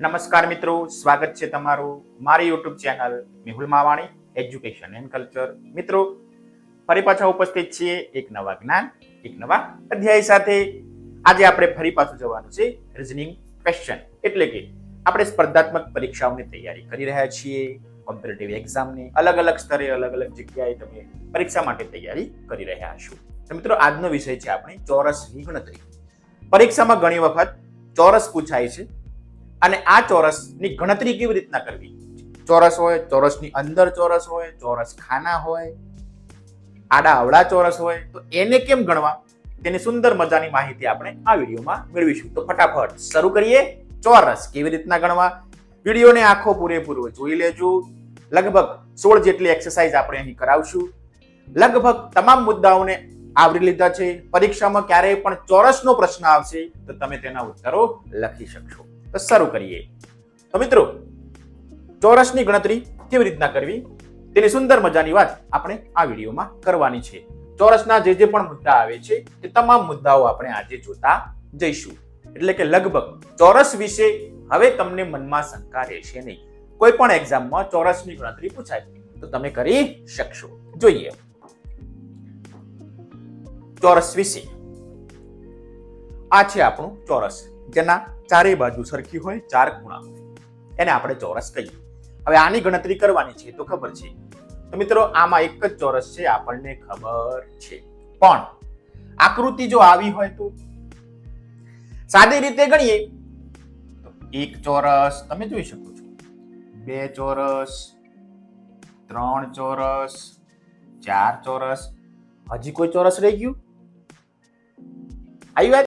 નમસ્કાર મિત્રો, સ્વાગત છે તમારું મારી YouTube channel Mehul Mavani education and culture મિત્રો, ફરી પાછા ઉપસ્થિત છીએ એક નવા જ્ઞાન, એક નવા અધ્યાય સાથે. આજે આપણે ફરી પાછું જવાનું છે રિઝનિંગ ક્વેશ્ચન એટલે કે આપણે સ્પર્ધાત્મક પરીક્ષાઓની તૈયારી કરી રહ્યા છીએ કોમ્પિટેટિવ એક્ઝામની અલગ અલગ સ્તરે અલગ અલગ જગ્યાએ તમે પરીક્ષા માટે તૈયારી કરી રહ્યા છો. તો મિત્રો, આજનો વિષય છે આપણે ચોરસની ગણતરી પરીક્ષામાં ઘણી વખત ચોરસ પૂછાય છે અને આ ચોરસની ગણતરી કેવી રીતના કરવી? ચોરસ હોય, ચોરસની અંદર ચોરસ હોય, ચોરસ ખાના હોય, આડા અવળા ચોરસ હોય, તો એને કેમ ગણવા? તેની સુંદર મજાની માહિતી આપણે આ વિડીયોમાં મેળવીશું. તો ફટાફટ શરૂ કરીએ. ચોરસ કેવી રીતના ગણવા? વિડીયોને આખો પૂરેપૂરો જોઈ લેજો. લગભગ સોળ જેટલી એક્સરસાઇઝ આપણે અહીં કરાવશું. લગભગ તમામ મુદ્દાઓને આવરી લીધા છે. પરીક્ષામાં ક્યારેય પણ ચોરસનો પ્રશ્ન આવશે, તો તમે તેના ઉત્તરો લખી શકશો. તો શરૂ કરીએ. તો મિત્રો, ચોરસની ગણતરી કેવી રીતના કરવી? તેની સુંદર મજાની વાત આપણે આ વિડીયોમાં કરવાની છે. ચોરસના જે જે પણ મુદ્દા આવે છે તે તમામ મુદ્દાઓ આપણે આજે જોતા જઈશું. એટલે કે લગભગ ચોરસ વિશે હવે તમને મનમાં શંકા રહેશે નહીં. કોઈ પણ એક્ઝામમાં ચોરસની ગણતરી પૂછાય, તો તમે કરી શકશો. જોઈએ. ચોરસ વિશે આ છે આપણું ચોરસ, જેના ચારે બાજુ સરખી હોય ચાર ખૂણા હોય એને આપણે ચોરસ કહીએ. હવે આની ગણતરી કરવાની છે તો ખબર છે. તો મિત્રો, આમાં એક જ ચોરસ છે, આપણને ખબર છે. પણ, આકૃતિ જો આવી હોય તો? સાદી રીતે ગણીએ. એક ચોરસ, તમે જોઈ શકો છો. બે ચોરસ, ત્રણ ચોરસ, ચાર ચોરસ. હજી કોઈ ચોરસ રહી ગયું? આવી વાત?